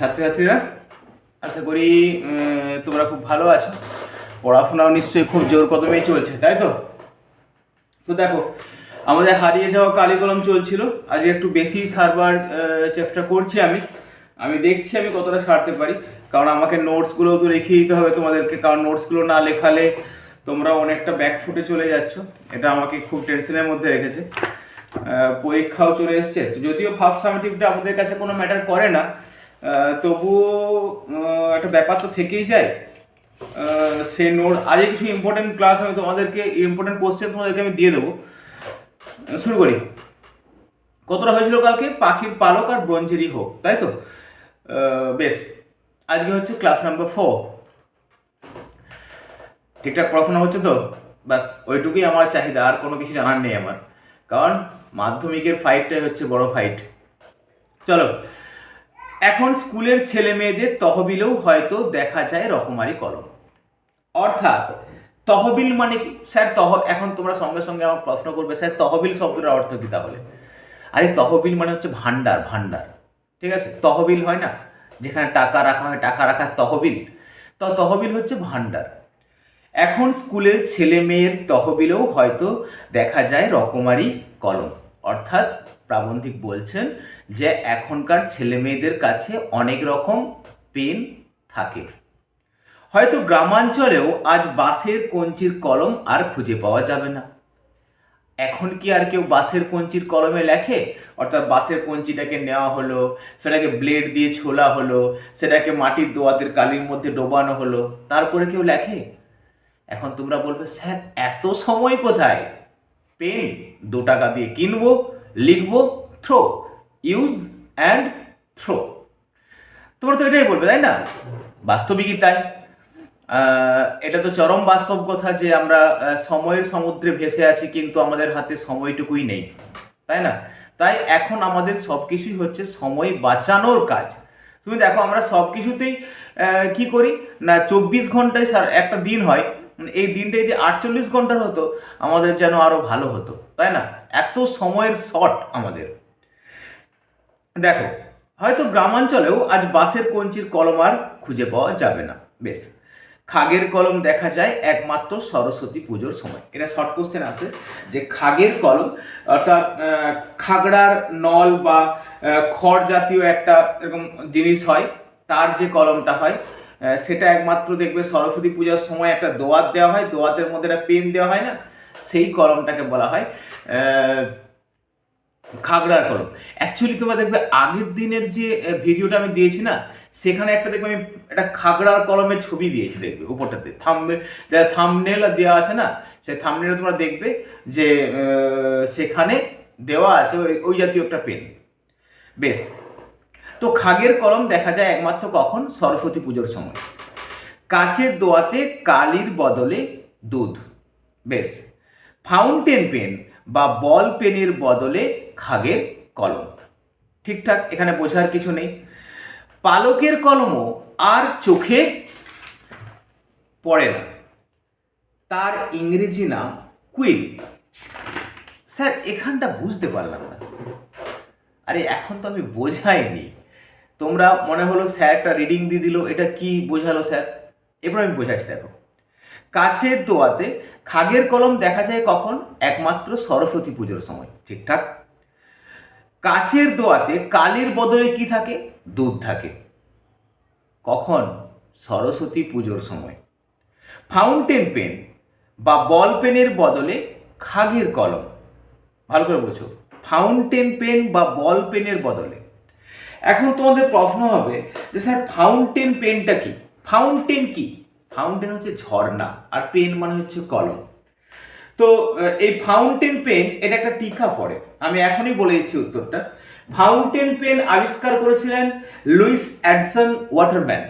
ছাত্রছাত্রীরা, আশা করি তোমরা খুব ভালো আছো। পড়াশোনাও নিশ্চয়ই খুব জোর কদমেই চলছে, তাই তো? তো দেখো, আমাদের হারিয়ে যাওয়া কালি কলম চলছিল। আজ একটু বেশি সারবার চেষ্টা করছি আমি। আমি দেখছি আমি কতটা সারতে পারি। কারণ আমাকে নোটসগুলোও তো রেখে দিতে হবে তোমাদেরকে। কারণ নোটসগুলো না লেখালে তোমরা অনেকটা ব্যাক ফুটে চলে যাচ্ছ। এটা আমাকে খুব টেনশনের মধ্যে রেখেছে। পরীক্ষাও চলে এসছে। যদিও ফার্স্ট সামেটিভটা আমাদের কাছে কোনো ম্যাটার করে না। তবুও একটা ব্যাপার তো থেকেই যায়। সে নোট আজকে কিছু ইম্পর্টেন্ট ক্লাস আমি তোমাদেরকে ইম্পর্টেন্ট কোশ্চেন তোমাদেরকে আমি দিয়ে দেবো। শুরু করি। কতটা হয়েছিল কালকে? পাখির পালক আর ব্রঞ্জেরই হোক, তাই তো? বেশ। আজকে হচ্ছে ক্লাস নাম্বার ফোর ঠিকঠাক পড়াশোনা হচ্ছে তো? ব্যাস, ওইটুকুই আমার চাহিদা, আর কোনো কিছু জানার নেই আমার। কারণ, মাধ্যমিকের ফাইটটাই হচ্ছে বড় ফাইট চলো এখন স্কুলের ছেলে মেয়েদের তহবিলেও হয়তো দেখা যায় রকমারি কলম। অর্থাৎ, তহবিল মানে কি? স্যার, তহ, এখন তোমরা সঙ্গে সঙ্গে আমার প্রশ্ন করবে, স্যার, তহবিল শব্দটার অর্থ কি তাহলে? আরে, তহবিল মানে হচ্ছে ভান্ডার ভান্ডার ঠিক আছে? তহবিল হয় না? যেখানে টাকা রাখা হয়, টাকা রাখার তহবিল। তো তহবিল হচ্ছে ভান্ডার এখন স্কুলের ছেলে মেয়ের তহবিলেও হয়তো দেখা যায় রকমারি কলম। অর্থাৎ, প্রাবন্ধিক বলছেন যে এখনকার ছেলে মেয়েদের কাছে অনেক রকম পেন থাকে। হয়তো গ্রামাঞ্চলেও আজ বাঁশের কঞ্চির কলম আর খুঁজে পাওয়া যাবে না। এখন কি আর কেউ বাঁশের কঞ্চির কলমে লেখে? অর্থাৎ বাঁশের কঞ্চিটাকে নেওয়া হলো, সেটাকে ব্লেড দিয়ে ছোলা হলো, সেটাকে মাটির দোয়াতের কালির মধ্যে ডোবানো হলো, তারপরে কেউ লেখে? এখন তোমরা বলবে, স্যার, এত সময় কোথায়? পেন, দু টাকা দিয়ে কিনবো, লিখব থ্রো ইউজ অ্যান্ড থ্রো তোমরা তো এটাই বলবে, তাই না? বাস্তবিকই তাই। এটা তো চরম বাস্তব কথা যে আমরা সময়ের সমুদ্রে ভেসে আছি, কিন্তু আমাদের হাতে সময়টুকুই নেই। তাই না? তাই এখন আমাদের সব কিছুই হচ্ছে সময় বাঁচানোর কাজ। তুমি দেখো, আমরা সব কিছুতেই কি করি? না, চব্বিশ ঘন্টায় সার- একটা দিন হয়। এই দিনটা যদি আটচল্লিশ ঘণ্টার হতো, আমাদের যেন আরও ভালো হতো। তাই না? এত সময়ের শর্ট আমাদের। দেখো, হয়তো গ্রামাঞ্চলেও আজ বাসের কঞ্চির কলম আর খুঁজে পাওয়া যাবে না। বেশ, খাগের কলম দেখা যায় একমাত্র সরস্বতী পুজোর সময়। এটা শর্ট কোশ্চেন আছে, যে খাগের কলম, অর্থাৎ খাগড়ার নল বা খড় জাতীয় একটা এরকম জিনিস হয়, তার যে কলমটা হয় সেটা একমাত্র দেখবে সরস্বতী পূজার সময় একটা দোয়াত দেওয়া হয়, দোয়াতের মধ্যে একটা পেন দেওয়া হয় না, সেই কলমটাকে বলা হয় খাগড়ার কলম। অ্যাকচুয়ালি তোমরা দেখবে আগের দিনের যে ভিডিওটা আমি দিয়েছি না, সেখানে একটা দেখবে আমি একটা খাগড়ার কলমের ছবি দিয়েছি দেখবে উপরটাতে। থামবে যা থামনেল দেওয়া আছে না, সেই থামনেলে তোমরা দেখবে যে সেখানে দেওয়া আছে ওই ওই জাতীয় একটা পেন বেশ। তো খাগের কলম দেখা যায় একমাত্র কখন? সরস্বতী পুজোর সময়। কাচের দোয়াতে কালির বদলে দুধ। বেশ। ফাউন্টেন পেন বা বল পেনের বদলে খাগের কলম। ঠিকঠাক, এখানে বোঝার কিছু নেই। পালকের কলমও আর চোখে পড়ে না। তার ইংরেজি নাম কুইল। স্যার, এখানটা বুঝতে পারলাম না। আরে, এখন তো আমি বোঝাইনি। তোমরা মনে হলো স্যার একটা রিডিং দিয়ে দিল, এটা কি বোঝালো স্যার? এবার আমি বোঝাচ্ছি, দেখো। কাচের দোয়াতে খাগের কলম দেখা যায় কখন? একমাত্র সরস্বতী পুজোর সময়। ঠিকঠাক? কাচের দোয়াতে কালির বদলে কি থাকে? দুধ থাকে। কখন? সরস্বতী পুজোর সময়। ফাউন্টেন পেন বা বল পেনের বদলে খাগের কলম। ভালো করে বোঝো। ফাউন্টেন পেন বা বল পেনের বদলে। এখন তোমাদের প্রশ্ন হবে যে, স্যার, ফাউন্টেন পেনটা কি? ফাউন্টেন কি? ফাউন্টেন হচ্ছে ঝর্ণা আর পেন মানে হচ্ছে কলম। তো এই ফাউন্টেন পেন এটা একটা টিকা পড়ে। আমি এখনই বলে দিচ্ছি উত্তরটা। ফাউন্টেন পেন আবিষ্কার করেছিলেন Lewis Edson Waterman.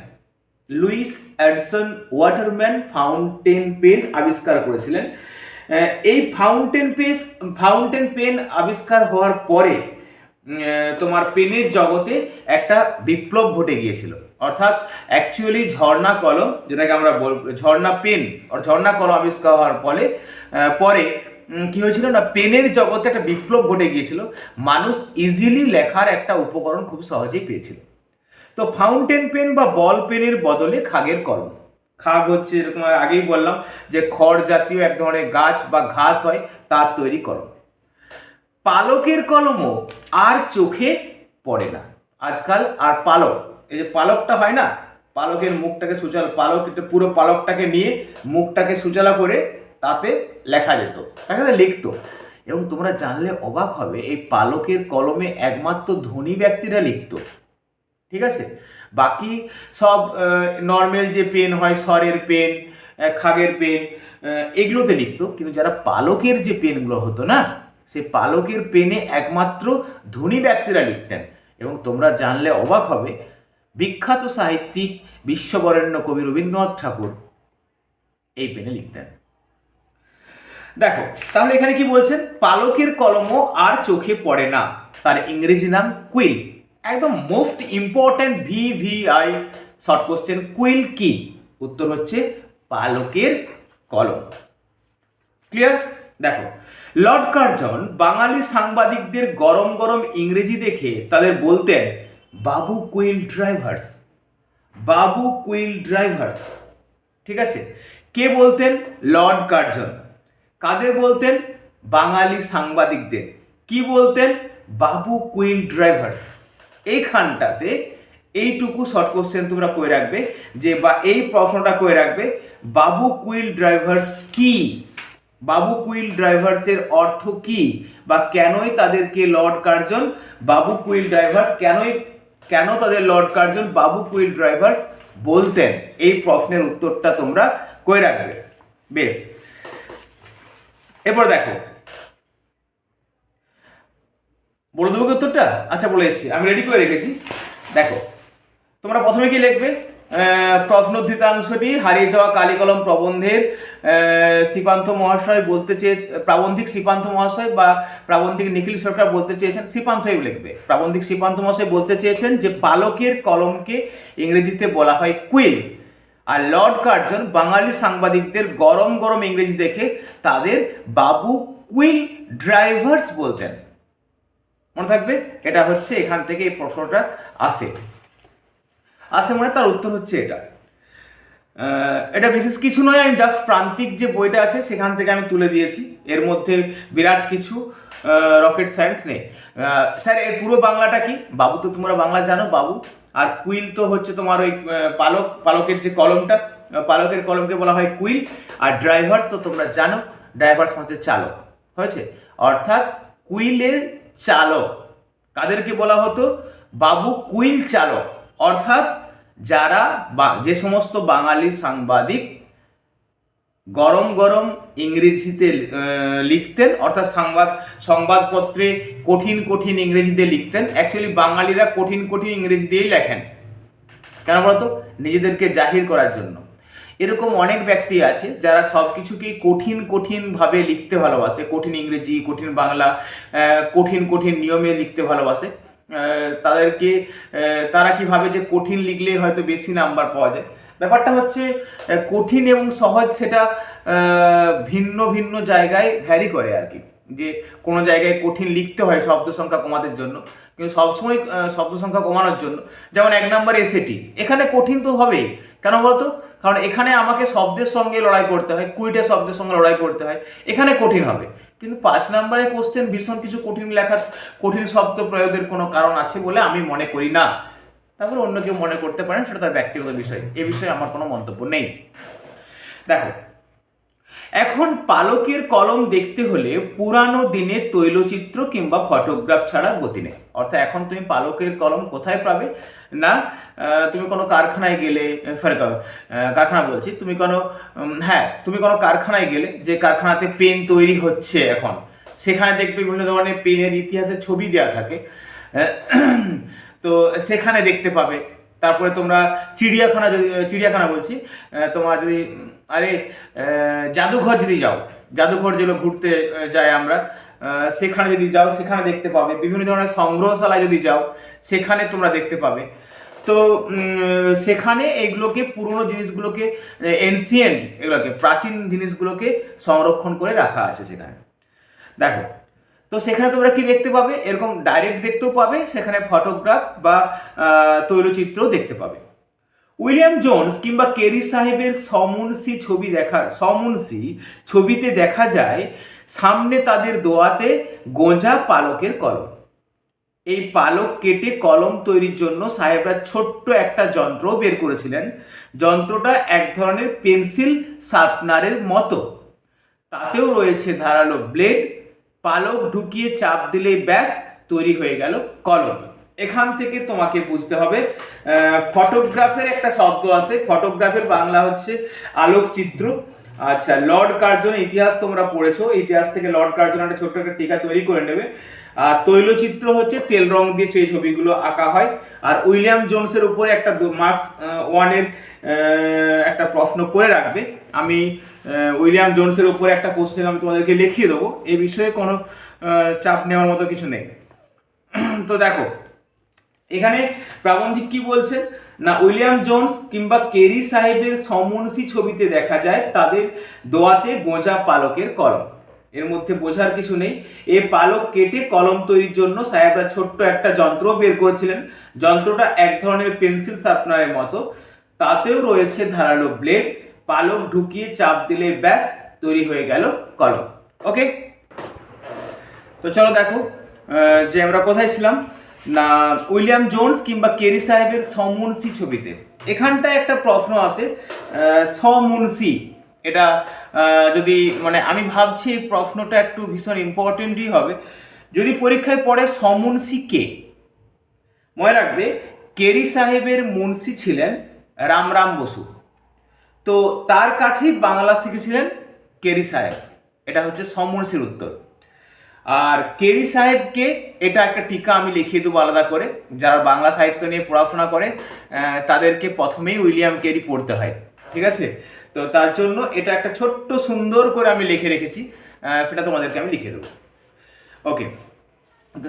Lewis Edson Waterman fountain pen আবিষ্কার করেছিলেন। এই ফাউন্টেন পেস ফাউন্টেন পেন আবিষ্কার হওয়ার পরে তোমার পেনের জগতে একটা বিপ্লব ঘটে গিয়েছিল। অর্থাৎ অ্যাকচুয়ালি ঝর্ণা কলম, যেটাকে আমরা বল, ঝর্ণা পেন ঝর্ণা কলম আবিষ্কার হওয়ার ফলে পরে কি হয়েছিল না, পেনের জগতে একটা বিপ্লব ঘটে গিয়েছিল। মানুষ ইজিলি লেখার একটা উপকরণ খুব সহজেই পেয়েছিল। তো ফাউন্টেন পেন বা বল পেনের বদলে খাগের কলম। খাগ হচ্ছে এরকম আগেই বললাম যে খড় জাতীয় এক ধরনের গাছ বা ঘাস হয়, তার তৈরি কলম। পালকের কলমও আর চোখে পড়ে না। আজকাল আর পালক, এই যে পালকটা হয় না, পালকের মুখটাকে সুচাল, পালক পুরো পালকটাকে নিয়ে মুখটাকে সুচালা করে তাতে লেখা যেত যায় লিখতো। এবং তোমরা জানলে অবাক হবে, এই পালকের কলমে একমাত্র ধনী ব্যক্তিরা লিখতো। ঠিক আছে? বাকি সব নর্মাল যে পেন হয়, স্বরের পেন খাগের পেন এগুলোতে লিখতো। কিন্তু যারা পালকের যে পেনগুলো হতো না, সে পালকের পেনে একমাত্র ধনী ব্যক্তিরা লিখতেন। এবং তোমরা জানলে অবাক হবে, বিখ্যাত সাহিত্যিক বিশ্ববরেণ্য কবি রবীন্দ্রনাথ ঠাকুর এই পেনে লিখতেন। দেখো, তাহলে এখানে কি বলছেন? পালকের কলমও আর চোখে পড়ে না। তার ইংরেজি নাম কুইল। একদম most important V V I short question, quill কি? উত্তর হচ্ছে পালকের কলম। ক্লিয়ার? দেখো, লর্ড কার্জন বাঙালি সাংবাদিকদের গরম গরম ইংরেজি দেখে তাদের বলতেন, বাবু কুইল ড্রাইভার্স, বাবু কুইল ড্রাইভার্স। ঠিক আছে? কে বলতেন? Lord Curzon. কাদের বলতেন? বাঙালি সাংবাদিকদের। কি বলতেন? বাবু কুইল ড্রাইভার্স। এইখানটাতে এইটুকু শর্ট কোশ্চেন তোমরা করে রাখবে যে বা এই প্রশ্নটা করে রাখবে, বাবু কুইল ড্রাইভার্স কি? বাবু কুইল ড্রাইভার্সের অর্থ কি? বা কেনই তাদেরকে Lord Curzon? Babu quill drivers কেনই, কেন তাদের Lord Curzon babu quill drivers বলতেন? এই প্রশ্নের উত্তরটা তোমরা করে রাখবে। বেশ। এরপর দেখো। বলে দেবো উত্তরটা? আচ্ছা বলে দিচ্ছি। আমি রেডি করে রেখেছি। দেখো, তোমরা প্রথমে কি লিখবে? প্রশ্নোদ্ধৃতাংশটি হারিয়ে যাওয়া কালিকলম প্রবন্ধের শ্রীপান্ত মহাশয় বলতে চেয়ে প্রাবন্ধিক শ্রীপান্ত মহাশয় বা প্রাবন্ধিক নিখিল সরকার বলতে চেয়েছেন শ্রীকান্তই লিখবে। প্রাবন্ধিক শ্রীপান্ত মহাশয় বলতে চেয়েছেন যে পালকের কলমকে ইংরেজিতে বলা হয় কুইল আর লর্ড কার্জন বাঙালি সাংবাদিকদের গরম গরম ইংরেজি দেখে তাদের বাবু কুইল ড্রাইভার্স বলতেন। মনে থাকবে? এটা হচ্ছে এখান থেকে এই প্রশ্নটা আসে। আসে মানে তার উত্তর হচ্ছে এটা। এটা বিশেষ কিছু নয়, আমি জাস্ট প্রান্তিক যে বইটা আছে সেখান থেকে আমি তুলে দিয়েছি। এর মধ্যে বিরাট কিছু রকেট সায়েন্স নেই। স্যার, এর পুরো বাংলাটা কি? বাবু তো তোমরা বাংলা জানো, বাবু। আর কুইল তো হচ্ছে তোমার ওই পালক, পালকের যে কলমটা পালকের কলমকে বলা হয় কুইল। আর ড্রাইভার্স তো তোমরা জানো, ড্রাইভার্স হচ্ছে চালক, হয়েছে? অর্থাৎ কুইলের চালক, কাদেরকে বলা হতো? বাবু কুইল চালক। অর্থাৎ যারা যে সমস্ত বাঙালি সাংবাদিক গরম গরম ইংরেজিতে লিখতেন, অর্থাৎ সংবাদ, সংবাদপত্রে কঠিন কঠিন ইংরেজিতে লিখতেন। অ্যাকচুয়ালি বাঙালিরা কঠিন কঠিন ইংরেজি দিয়েই লেখেন। কেন বলতো? নিজেদেরকে জাহির করার জন্য। এরকম অনেক ব্যক্তি আছে যারা সব কিছুকেই কঠিন কঠিনভাবে লিখতে ভালোবাসে। কঠিন ইংরেজি, কঠিন বাংলা কঠিন কঠিন নিয়মে লিখতে ভালোবাসে। তাদেরকে তারা কি ভাবে যে কঠিন লিখলে হয়তো বেশি নাম্বার পাওয়া যায়। ব্যাপারটা হচ্ছে কঠিন এবং সহজ সেটা ভিন্ন ভিন্ন জায়গায় ভ্যারি করে আর কি। যে কোনো জায়গায় কঠিন লিখতে হয় শব্দ সংখ্যা কমাতে জন্য, কিন্তু সবসময় শব্দ সংখ্যা কমানোর জন্য, যেমন এক নম্বর এসএটি এখানে কঠিন তো হবেই। কেন বলতো? কারণ এখানে আমাকে শব্দের সঙ্গে লড়াই করতে হয়, কুড়িটা শব্দের সঙ্গে লড়াই করতে হয়, এখানে কঠিন হবে। কিন্তু পাঁচ নম্বরে কোশ্চেন ভীষণ কিছু কঠিন লেখা কঠিন শব্দ প্রয়োগের কোনো কারণ আছে বলে আমি মনে করি না। তারপরে অন্য কেউ মনে করতে পারেন, সেটা তার ব্যক্তিগত বিষয়। এ বিষয়ে আমার কোনো মন্তব্য নেই। দেখো, এখন পালকের কলম দেখতে হলে পুরানো দিনে তৈলচিত্র কিংবা ফটোগ্রাফ ছাড়া গতি নেই। অর্থাৎ এখন তুমি পালকের কলম কোথায় পাবে? না তুমি কোনো কারখানায় গেলে সরি কারখানা বলছি, তুমি কোনো হ্যাঁ তুমি কোনো কারখানায় গেলে যে কারখানাতে পেন তৈরি হচ্ছে এখন, সেখানে দেখবে বিভিন্ন ধরনের পেনের ইতিহাসের ছবি দেওয়া থাকে। তো সেখানে দেখতে পাবে। তারপরে তোমরা চিড়িয়াখানা যদি চিড়িয়াখানা বলছি তোমার যদি আরে জাদুঘর যদি যাও, জাদুঘর যেগুলো ঘুরতে যাই আমরা সেখানে যদি যাও, সেখানে দেখতে পাবে। বিভিন্ন ধরনের সংগ্রহশালায় যদি যাও, সেখানে তোমরা দেখতে পাবে। তো সেখানে এগুলোকে, পুরনো জিনিসগুলোকে এনসিয়েন্ট এগুলোকে, প্রাচীন জিনিসগুলোকে সংরক্ষণ করে রাখা আছে সেখানে। দেখো তো সেখানে তোমরা কি দেখতে পাবে? এরকম ডাইরেক্ট দেখতেও পাবে, সেখানে ফটোগ্রাফ বা তৈলচিত্রও দেখতে পাবে। উইলিয়াম জোনস কিংবা কেরি সাহেবের সমুন্সি ছবি দেখা, সমুন্সি ছবিতে দেখা যায়, সামনে তাদের দোয়াতে গোঁজা পালকের কলম। এই পালক কেটে কলম তৈরির জন্য সাহেবরা ছোট্ট একটা যন্ত্র বের করেছিলেন। যন্ত্রটা এক ধরনের পেন্সিল শার্পনারের মতো। তাতেও রয়েছে ধারালো ব্লেড পালক ঢুকিয়ে চাপ দিলেই ব্যাস, তৈরি হয়ে গেল কলম। এখান থেকে তোমাকে বুঝতে হবে ফটোগ্রাফের একটা শব্দ আছে। ফটোগ্রাফের বাংলা হচ্ছে আলোকচিত্র। আচ্ছা লর্ড কার্জন ইতিহাস তোমরা পড়েছো। ইতিহাস থেকে লর্ড কার্জন একটা ছোট্ট একটা টিকা তৈরি করে নেবে। আর তৈলচিত্র হচ্ছে তেল রং দিয়ে সেই ছবিগুলো আঁকা হয়। আর উইলিয়াম জোনসের উপরে একটা মার্কস ওয়ানের একটা প্রশ্ন করে রাখবে। আমি উইলিয়াম জোনসের উপরে একটা কোশ্চেন আমি তোমাদেরকে লিখিয়ে দেবো। এই বিষয়ে কোনো চাপ নেওয়ার মতো কিছু নেই। তো দেখো, এখানে প্রাবন্ধিক কি বলছে? না, উইলিয়াম জোনস কিংবা কেরি সাহেবের সমনসি ছবিতে দেখা যায় তাদের দোয়াতে গোঁজা পালকের কলম। এর মধ্যে বোঝার কিছু নেই। এ পালক কেটে কলম তৈরির জন্য সাহেবরা ছোট্ট একটা যন্ত্র বের করেছিলেন। যন্ত্রটা এক ধরনের পেন্সিল শার্পনারের মতো। তাতেও রয়েছে ধারালো ব্লেড পালক ঢুকিয়ে চাপ দিলে ব্যাস, তৈরি হয়ে গেল কলম। ওকে তো চলো দেখো যে আমরা কোথায় ছিলাম? না, উইলিয়াম জোনস কিংবা কেরি সাহেবের সমুন্সি ছবিতে। এখানটায় একটা প্রশ্ন আছে সমুন্সি এটা যদি মানে আমি ভাবছি এই প্রশ্নটা একটু ভীষণ ইম্পর্টেন্টই হবে। যদি পরীক্ষায় পড়ে সমুন্সি কে? মনে রাখবে, কেরি সাহেবের মুন্সি ছিলেন রামরাম বসু। তো তার কাছেই বাংলা শিখেছিলেন কেরি সাহেব। এটা হচ্ছে সমুন্সির উত্তর। আর কেরি সাহেবকে এটা একটা টিকা আমি লিখিয়ে দেবো আলাদা করে। যারা বাংলা সাহিত্য নিয়ে পড়াশোনা করে তাদেরকে প্রথমেই উইলিয়াম কেরি পড়তে হয়। ঠিক আছে? তো তার জন্য এটা একটা ছোট্ট সুন্দর করে আমি লিখে রেখেছি। সেটা তোমাদেরকে আমি লিখে দেবো। ওকে।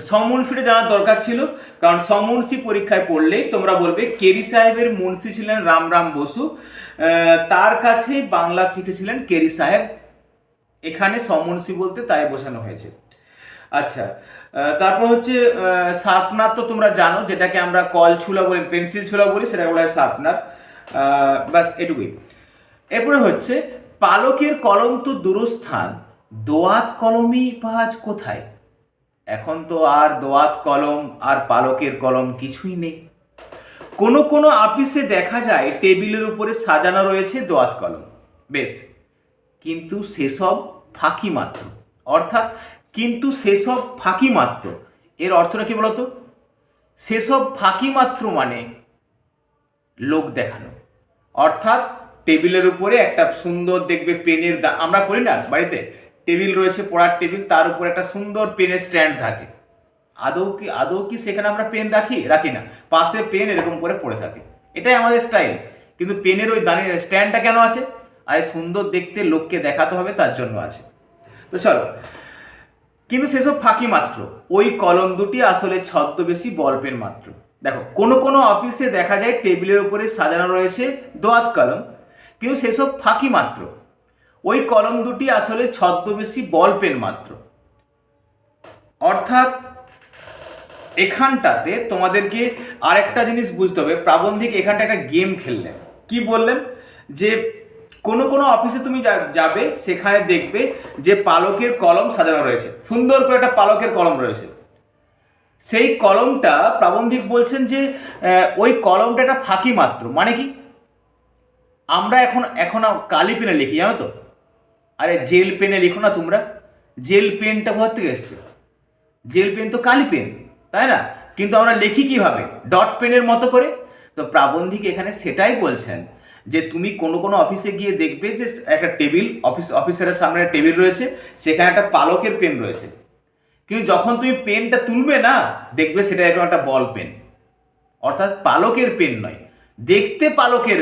সমুন্সিটা জানার দরকার ছিল, কারণ সমুন্সি পরীক্ষায় পড়লেই তোমরা বলবে কেরি সাহেবের মুন্সি ছিলেন রামরাম বসু তার কাছে বাংলা শিখেছিলেন কেরি সাহেব। এখানে সমুন্সি বলতে তাই বোঝানো হয়েছে। আচ্ছা তারপর হচ্ছে শার্পনার তো তোমরা জানো, যেটাকে আমরা কল ছুলা বলি, পেন্সিল ছুলা বলি, সেটাকে বলা হয় ব্যাস, এটুকুই। এরপরে হচ্ছে, পালকের কলম তো দূরস্থান, দোয়াত কলমই পাজ কোথায়? এখন তো আর দোয়াত কলম আর পালকের কলম কিছুই নেই। কোনো কোনো আপিসে দেখা যায় টেবিলের উপরে সাজানো রয়েছে দোয়াত কলম। বেশ, কিন্তু সেসব ফাঁকি মাত্র। অর্থাৎ, কিন্তু সেসব ফাঁকি মাত্র। এর অর্থটা কি বলতো? সেসব ফাঁকি মাত্র মানে লোক দেখানো। অর্থাৎ, টেবিলের উপরে একটা সুন্দর দেখবে পেনের আমরা করি না বাড়িতে? টেবিল রয়েছে, পড়ার টেবিল, তার উপর একটা সুন্দর পেনের স্ট্যান্ড থাকে। আদৌ কি আদৌ কি সেখানে আমরা পেন রাখি? রাখি না। পাশে পেন এরকম করে পড়ে থাকে। এটাই আমাদের স্টাইল। কিন্তু পেনের ওই দাঁড়িয়ে স্ট্যান্ডটা কেন আছে? আর সুন্দর দেখতে লোককে দেখাতে হবে, তার জন্য আছে। তো চলো। কিন্তু সেসব ফাঁকি মাত্র। ওই কলম দুটি আসলে ছদ্মবেশী বল পেন মাত্র। দেখো, কোনো কোনো অফিসে দেখা যায় টেবিলের উপরে সাজানো রয়েছে দোয়াত কলম। কিন্তু সেসব ফাঁকি মাত্র। ওই কলম দুটি আসলে ছদ্মবেশী বল পেন মাত্র। অর্থাৎ এখানটাতে তোমাদেরকে আরেকটা জিনিস বুঝতে হবে, প্রাবন্ধিক এখানটা একটা গেম খেললেন। কি বললেন? যে কোনো কোনো অফিসে তুমি যাবে, সেখানে দেখবে যে পালকের কলম সাজানো রয়েছে। সুন্দর করে একটা পালকের কলম রয়েছে। সেই কলমটা প্রাবন্ধিক বলছেন যে ওই কলমটা একটা ফাঁকি মাত্র। মানে কি? আমরা এখন এখন কালি পেনে লিখি, জানো তো? আরে জেল পেনে লিখো না তোমরা। জেল পেনটা কোথা থেকে এসছে? জেল পেন তো কালি পেন, তাই না? কিন্তু আমরা লিখি কীভাবে? ডট পেনের মতো করে। তো প্রাবন্ধিক এখানে সেটাই বলছেন যে তুমি কোনো কোনো অফিসে গিয়ে দেখবে যে একটা টেবিল, অফিস অফিসারের সামনে একটা টেবিল রয়েছে, সেখানে একটা পালকের পেন রয়েছে। কিন্তু যখন তুমি পেনটা তুলবে না, দেখবে সেটা একটা বল পেন। অর্থাৎ পালকের পেন নয়। দেখতে পালকের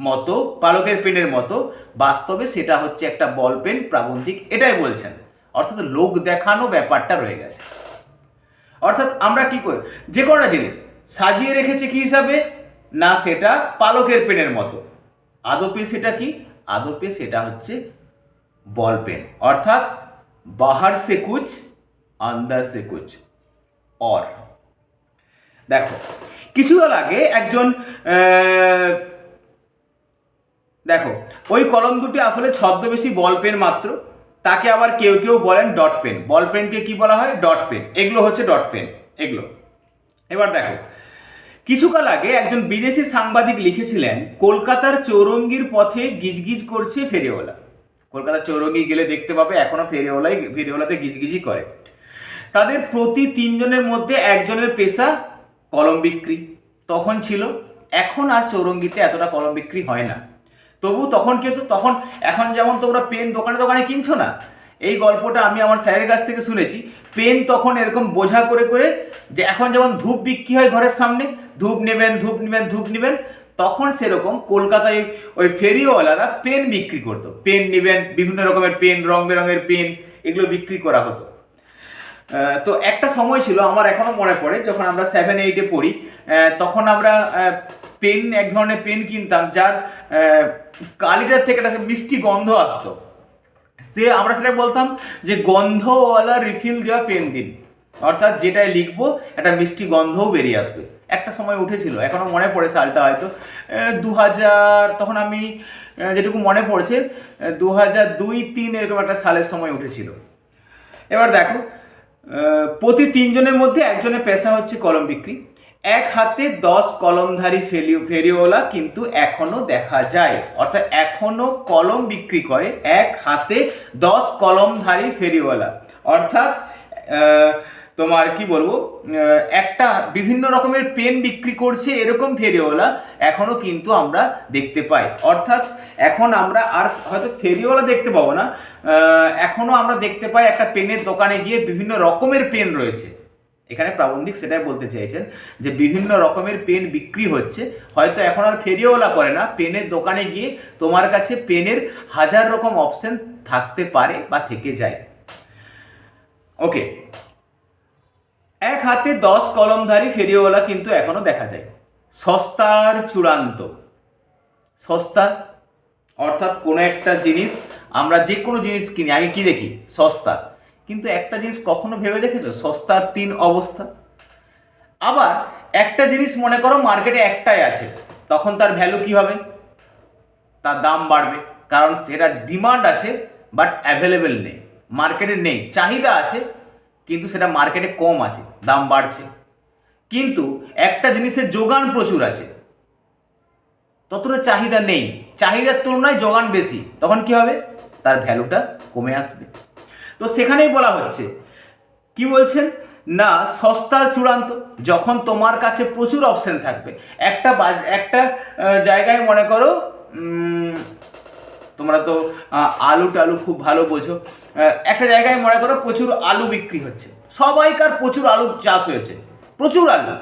মতো, পালকের পেনের মতো। বাস্তবে সেটা হচ্ছে একটা বল পেন, প্রাবন্ধিক, এটাই বলছেন। অর্থাৎ লোক দেখানো ব্যাপারটা রয়ে গেছে। অর্থাৎ আমরা কি করি? যে কোনোটা জিনিস, সাজিয়ে রেখেছে কি হিসাবে? না, সেটা পালকের পেনের মতো। আদপে সেটা কি? আদপে সেটা হচ্ছে বল পেন। অর্থাৎ বাহার সে কুচ আন্দার সে কুচ অর। দেখো কিছুদিন আগে একজন দেখো, ওই কলম দুটি আসলে ছদ্মবেশী বল পেন মাত্র, তাকে আবার কেউ কেউ বলেন ডট পেন। বল পেনকে কি বলা হয়? Dot pen. এগুলো হচ্ছে ডট পেন। এগুলো। এবার দেখো, কিছুকাল আগে একজন বিদেশি সাংবাদিক লিখেছিলেন, কলকাতার চৌরঙ্গির পথে গিজগিজ করছে ফেরিওয়ালা। কলকাতার চৌরঙ্গি গেলে দেখতে পাবে, এখনও ফেরিওয়ালাই, ফেরিওয়ালাতে গিজগিজি করে। তাদের প্রতি তিনজনের মধ্যে একজনের পেশা কলম বিক্রি। তখন ছিল, এখন আর চৌরঙ্গিতে এতটা কলম বিক্রি হয় না। তবু তখন কিন্তু তখন এখন যেমন তোমরা পেন দোকানে দোকানে কিনছো না, এই গল্পটা আমি আমার স্যারের কাছ থেকে শুনেছি। পেন তখন এরকম বোঝা করে করে যে এখন যেমন ধূপ বিক্রি হয় ঘরের সামনে, ধূপ নেবেন ধূপ নেবেন ধূপ নেবেন, তখন সেরকম কলকাতায় ওই ফেরিওয়ালারা পেন বিক্রি করতো। পেন নেবেন, বিভিন্ন রকমের পেন রং বেরঙের পেন এগুলো বিক্রি করা হতো। তো একটা সময় ছিল, আমার এখনও মনে পড়ে, যখন আমরা সেভেন এইটে পড়ি তখন আমরা পেন, এক ধরনের পেন কিনতাম, যার কালিটার থেকে একটা মিষ্টি গন্ধ আসতো। সে আমরা সেটা বলতাম যে, গন্ধওয়ালা রিফিল দেওয়া পেন দিন। অর্থাৎ যেটায় লিখব, একটা মিষ্টি গন্ধও বেরিয়ে আসবে। একটা সময় উঠেছিল, এখনও মনে পড়ে সালটা হয়তো। দু হাজার তখন আমি যেটুকু মনে পড়ছে দু হাজার দুই তিন এরকম একটা সালের সময় উঠেছিল। এবার দেখো প্রতি তিনজনের মধ্যে একজনের পেশা হচ্ছে কলম বিক্রি। এক হাতে দশ কলমধারী ফেরি ফেরিওয়ালা কিন্তু এখনও দেখা যায়। অর্থাৎ এখনও কলম বিক্রি করে এক হাতে দশ কলমধারী ফেরিওয়ালা। অর্থাৎ তোমার কি বলব একটা বিভিন্ন রকমের পেন বিক্রি করছে এরকম ফেরিওয়ালা এখনও কিন্তু আমরা দেখতে পাই। অর্থাৎ এখন আমরা আর হয়তো ফেরিওয়ালা দেখতে পাবো না। আহ, এখনও আমরা দেখতে পাই একটা পেনের দোকানে গিয়ে বিভিন্ন রকমের পেন রয়েছে। এখানে প্রাবন্ধিক সেটাই বলতে চাইছেন যে বিভিন্ন রকমের পেন বিক্রি হচ্ছে, হয়তো এখন আর ফেরিওয়ালা করে না, পেনের দোকানে গিয়ে তোমার কাছে পেনের হাজার রকম অপশন থাকতে পারে বা থেকে যায়। ওকে এক হাতে দশ কলমধারী ফেরিওয়ালা কিন্তু এখনও দেখা যায়। সস্তার চূড়ান্ত। সস্তা অর্থাৎ কোনো একটা জিনিস, আমরা যে কোনো জিনিস কিনি, আগে কি দেখি? সস্তা। কিন্তু একটা জিনিস কখনো ভেবে দেখেছ? সস্তার তিন অবস্থা। আবার একটা জিনিস মনে করো মার্কেটে একটাই আছে, তখন তার ভ্যালু কি হবে? তার দাম বাড়বে, কারণ সেটা ডিমান্ড আছে বাট অ্যাভেলেবেল নেই মার্কেটে নেই। চাহিদা আছে, কিন্তু সেটা মার্কেটে কম আছে, দাম বাড়ছে। কিন্তু একটা জিনিসের যোগান প্রচুর আছে, ততটা চাহিদা নেই। চাহিদার তুলনায় যোগান বেশি, তখন কি হবে? তার ভ্যালুটা কমে আসবে। তো সেখানেই বলা হচ্ছে। কি বলছেন? না, সস্তার চূড়ান্ত, যখন তোমার কাছে প্রচুর অপশন থাকবে। একটা বাজ- একটা জায়গায় মনে করো তোমরা তো আলু টালু খুব ভালো বোঝো একটা জায়গায় মনে করো প্রচুর আলু বিক্রি হচ্ছে। সবাইকার প্রচুর আলু চাষ হয়েছে। প্রচুর আলু।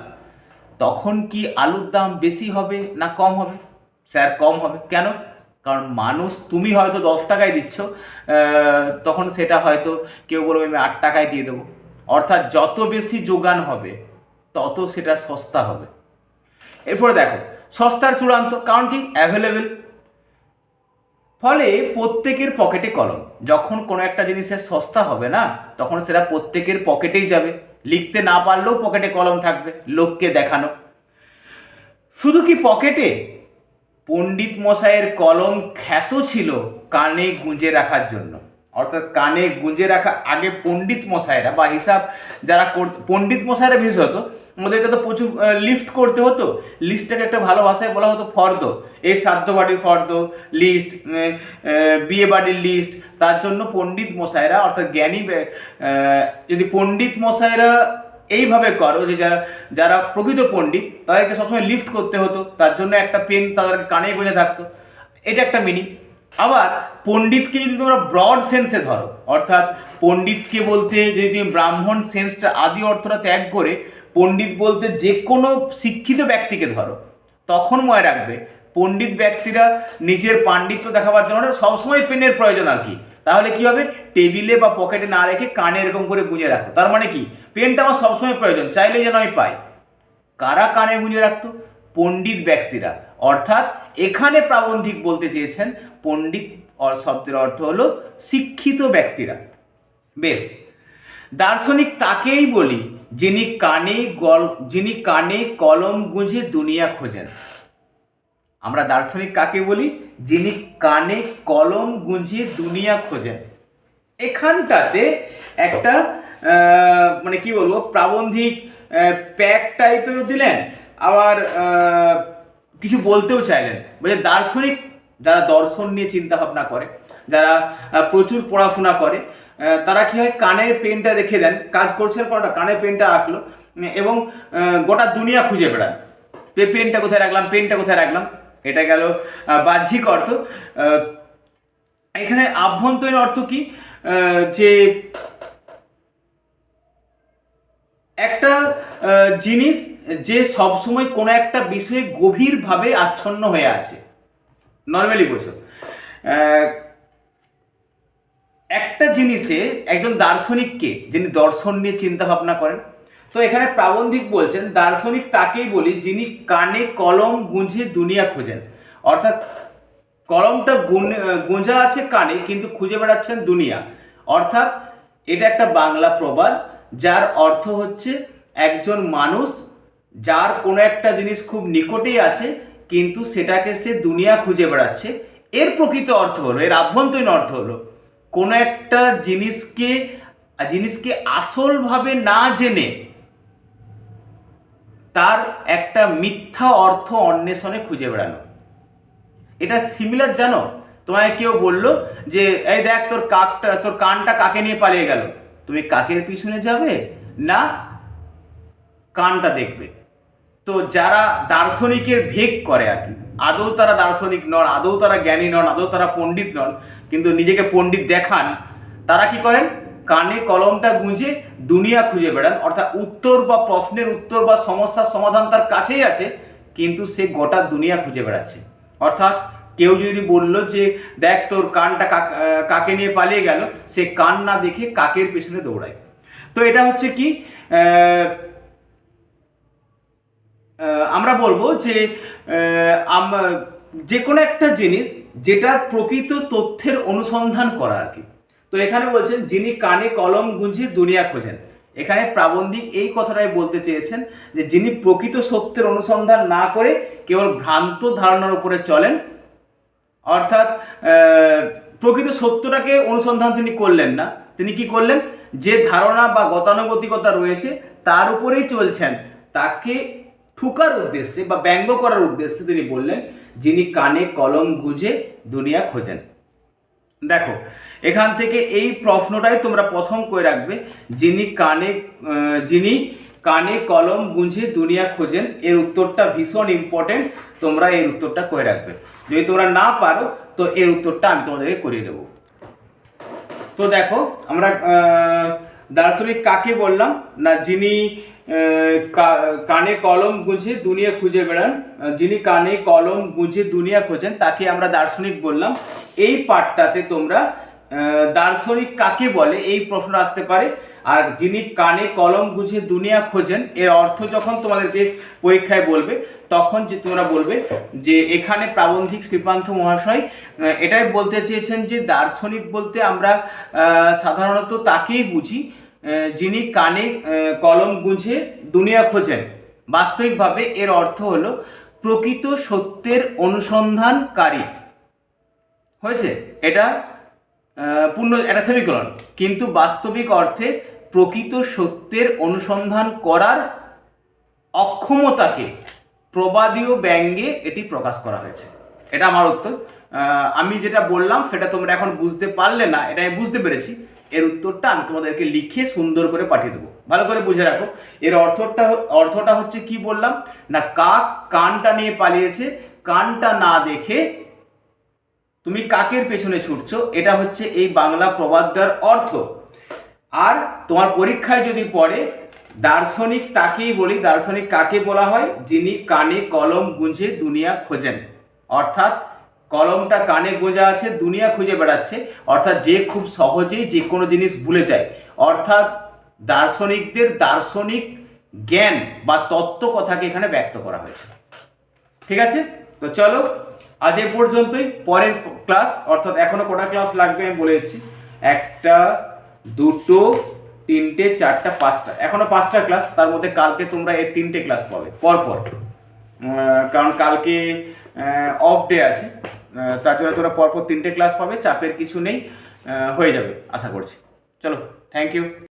তখন কি আলুর দাম বেশি হবে না কম হবে? স্যার, কম হবে। কেন? কারণ মানুষ তুমি হয়তো দশ টাকায় দিচ্ছ তখন সেটা হয়তো কেউ বলবে, আমি আট টাকায় দিয়ে দেবো। অর্থাৎ যত বেশি যোগান হবে, তত সেটা সস্তা হবে। এরপরে দেখো, সস্তার চূড়ান্ত কারণ কি অ্যাভেলেবেল। ফলে প্রত্যেকের পকেটে কলম। যখন কোনো একটা জিনিসের সস্তা হবে না, তখন সেটা প্রত্যেকের পকেটেই যাবে। লিখতে না পারলেও পকেটে কলম থাকবে, লোককে দেখানো। শুধু কি পকেটে পণ্ডিত মশাইয়ের কলম খ্যাত ছিল কানে গুঁজে রাখার জন্য। অর্থাৎ কানে গুঁজে রাখা আগে পণ্ডিত মশাইরা বা হিসাব যারা করত পণ্ডিত মশাইরা বিশেষ হতো, ওদেরকে তো প্রচুর লিস্ট করতে হতো। লিস্টটাকে একটা ভালো ভাষায় বলা হতো ফর্দ। এই শ্রাদ্ধ বাড়ির ফর্দ লিস্ট বিয়ে বাড়ির লিস্ট তার জন্য পণ্ডিত মশাইরা অর্থাৎ জ্ঞানী যদি পণ্ডিত মশাইরা এইভাবে করো যে যারা যারা প্রকৃত পণ্ডিত, তাদেরকে সবসময় লিফট করতে হতো, তার জন্য একটা পেন তাদেরকে কানে গোজে থাকতো। এটা একটা মিনিং আবার পণ্ডিতকে যদি তোমরা ব্রড সেন্সে ধরো, অর্থাৎ পণ্ডিতকে বলতে যদি তুমি ব্রাহ্মণ সেন্সটা আদি অর্থটা ত্যাগ করে পণ্ডিত বলতে যে কোনো শিক্ষিত ব্যক্তিকে ধরো, তখন মনে রাখবে পণ্ডিত ব্যক্তিরা নিজের পাণ্ডিত্য দেখাবার জন্য সবসময় পেনের প্রয়োজন আর কি। তাহলে কি হবে? টেবিলে বা পকেটে না রেখে কানে এরকম করে গুঁজে রাখো। তার মানে কি? পেনটা আমার সবসময় প্রয়োজন চাইলে যেন আমি পাই। কারা কানে গুঁজে রাখতো? পণ্ডিত ব্যক্তিরা। অর্থাৎ এখানে প্রাবন্ধিক বলতে চেয়েছেন, পণ্ডিত শব্দের অর্থ হলো শিক্ষিত ব্যক্তিরা। বেশ। দার্শনিক তাকেই বলি যিনি কানে গল যিনি কানে কলম গুঁজে দুনিয়া খোঁজেন। আমরা দার্শনিক কাকে বলি? যিনি কানে কলম গুঁজিয়ে দুনিয়া খোঁজেন। এখানটাতে একটা মানে কি বলব, প্রাবন্ধিক প্যাক টাইপেরও দিলেন, আবার কিছু বলতেও চাইলেন। বলছে দার্শনিক যারা দর্শন নিয়ে চিন্তা ভাবনা করে, যারা প্রচুর পড়াশোনা করে তারা কি হয় কানের পেনটা রেখে দেন, কাজ করছেন পরটা কানের পেনটা রাখল এবং গোটা দুনিয়া খুঁজে বেড়ান পেনটা কোথায় রাখলাম, পেনটা কোথায় রাখলাম? এটা গেল বাহ্যিক অর্থ। এখানে আভ্যন্তরীণ অর্থ কি? যে একটা জিনিস যে সবসময় কোনো একটা বিষয়ে গভীরভাবে আচ্ছন্ন হয়ে আছে। নর্মালি বোঝো। একটা জিনিসে একজন দার্শনিককে যিনি দর্শন নিয়ে চিন্তা ভাবনা করেন তো এখানে প্রাবন্ধিক বলছেন, দার্শনিক তাকেই বলি যিনি কানে কলম গুঁজে দুনিয়া খোঁজেন। অর্থাৎ কলমটা গোঁজা আছে কানে, কিন্তু খুঁজে বেড়াচ্ছেন দুনিয়া। অর্থাৎ এটা একটা বাংলা প্রবাদ, যার অর্থ হচ্ছে একজন মানুষ, যার কোনো একটা জিনিস খুব নিকটেই আছে, কিন্তু সেটাকে সে দুনিয়া খুঁজে বেড়াচ্ছে। এর প্রকৃত অর্থ হলো, এর আভ্যন্তরীণ অর্থ হলো, কোনো একটা জিনিসকে জিনিসকে আসলভাবে না জেনে তার একটা মিথ্যা অর্থ অন্বেষণে খুঁজে বেড়ানো। এটা সিমিলার জানো? তোমায় কেউ বলল যে, এই দেখ, তোর কাকটা, তোর কানটা কাকে নিয়ে পালিয়ে গেল? তুমি কাকের পিছনে যাবে না কানটা দেখবে? তো যারা দার্শনিকের ভেগ করে আর কি, আদৌ তারা দার্শনিক নন, আদৌ তারা জ্ঞানী নন, আদৌ তারা পণ্ডিত নন, কিন্তু নিজেকে পণ্ডিত দেখান, তারা কি করেন? কানে কলমটা গুঁজে দুনিয়া খুঁজে বেড়ান। অর্থাৎ উত্তর বা প্রশ্নের উত্তর বা সমস্যার সমাধান তার কাছেই আছে, কিন্তু সে গোটা দুনিয়া খুঁজে বেড়াচ্ছে। অর্থাৎ কেউ যদি বলল যে, দেখ তোর কানটা কাক- নিয়ে পালিয়ে গেল? সে কান না দেখে কাকের পেছনে দৌড়ায়। তো এটা হচ্ছে কি আমরা বলব যে যে কোনো একটা জিনিস যেটার প্রকৃত তথ্যের অনুসন্ধান করা আর কি। তো এখানে বলছেন, যিনি কানে কলম গুঁজে দুনিয়া খোঁজেন। এখানে প্রাবন্ধিক এই কথাটাই বলতে চেয়েছেন যে, যিনি প্রকৃত সত্যের অনুসন্ধান না করে কেবল ভ্রান্ত ধারণার উপরে চলেন, অর্থাৎ প্রকৃত সত্যটাকে অনুসন্ধান তিনি করলেন না। তিনি কি করলেন? যে ধারণা বা গতানুগতিকতা রয়েছে, তার উপরেই চলছেন। তাকে ঠুকার উদ্দেশ্যে বা ব্যঙ্গ করার উদ্দেশ্যে তিনি বললেন, যিনি কানে কলম গুঁজে দুনিয়া খোঁজেন। দেখো, এখান থেকে এই প্রশ্নটাই তোমরা প্রথম করে রাখবে, যিনি কানে যিনি কানে কলম গুঁজে দুনিয়া খোঁজেন, এর উত্তরটা ভীষণ ইম্পর্টেন্ট তোমরা এর উত্তরটা করে রাখবে। যদি তোমরা না পারো, তো এর উত্তরটা আমি তোমাদেরকে করিয়ে দেবো। তো দেখো, আমরা দার্শনিক কাকে বললাম? না, যিনি কানে কলম গুঁজে দুনিয়া খুঁজে বেড়ান। যিনি কানে কলম গুঁজে দুনিয়া খোঁজেন, তাকে আমরা দার্শনিক বললাম। এই পাঠটাতে তোমরা দার্শনিক কাকে বলে, এই প্রশ্ন আসতে পারে। আর যিনি কানে কলম গুঁজে দুনিয়া খোঁজেন, এর অর্থ যখন তোমাদেরকে পরীক্ষায় বলবে, তখন যে তোমরা বলবে যে, এখানে প্রাবন্ধিক শ্রীপান্থ মহাশয় এটাই বলতে চেয়েছেন যে, দার্শনিক বলতে আমরা সাধারণত তাকেই বুঝি। যিনি কানে কলম গুঁজে দুনিয়া খোঁজেন। বাস্তবিকভাবে এর অর্থ হলো প্রকৃত সত্যের অনুসন্ধানকারী। হয়েছে? এটা পূর্ণ, এটা সেমিকলন কিন্তু বাস্তবিক অর্থে প্রকৃত সত্যের অনুসন্ধান করার অক্ষমতাকে প্রবাদীয় ব্যঙ্গে এটি প্রকাশ করা হয়েছে। এটা আমার উত্তর। আমি যেটা বললাম, সেটা তোমরা এখন বুঝতে পারলে না এটা আমি বুঝতে পেরেছি। এর উত্তরটা আমি তোমাদেরকে লিখে সুন্দর করে পাঠিয়ে দেবো। ভালো করে বুঝে রাখো। এর অর্থটা অর্থটা হচ্ছে কি বললাম? না, কাক কানটা নিয়ে পালিয়েছে, কানটা না দেখে তুমি কাকের পেছনে ছুটছো, এটা হচ্ছে এই বাংলা প্রবাদটার অর্থ। আর তোমার পরীক্ষায় যদি পড়ে, দার্শনিক তাকেই বলি, দার্শনিক কাকে বলা হয়? যিনি কানে কলম গুঁজে দুনিয়া খোঁজেন। অর্থাৎ কলমটা কানে গোঁজা আছে, দুনিয়া খুঁজে বেড়াচ্ছে। অর্থাৎ যে খুব সহজেই যে কোনো জিনিস ভুলে যায়। অর্থাৎ দার্শনিকদের দার্শনিক জ্ঞান বা তত্ত্ব কথাকে এখানে ব্যক্ত করা হয়েছে। ঠিক আছে? তো চলো, আজ এ পর্যন্তই। পরের ক্লাস, অর্থাৎ এখনও কটা ক্লাস লাগবে আমি বলে দিচ্ছি। একটা, দুটো, তিনটে, চারটা, পাঁচটা। এখনও পাঁচটা ক্লাস, তার মধ্যে কালকে তোমরা এই তিনটে ক্লাস পাবে। পরপর। কারণ কালকে অফ ডে আছে। তার জন্য তোমরা পরপর তিনটে ক্লাস পাবে, চাপের কিছু নেই হয়ে যাবে, আশা করছি। চলো থ্যাংক ইউ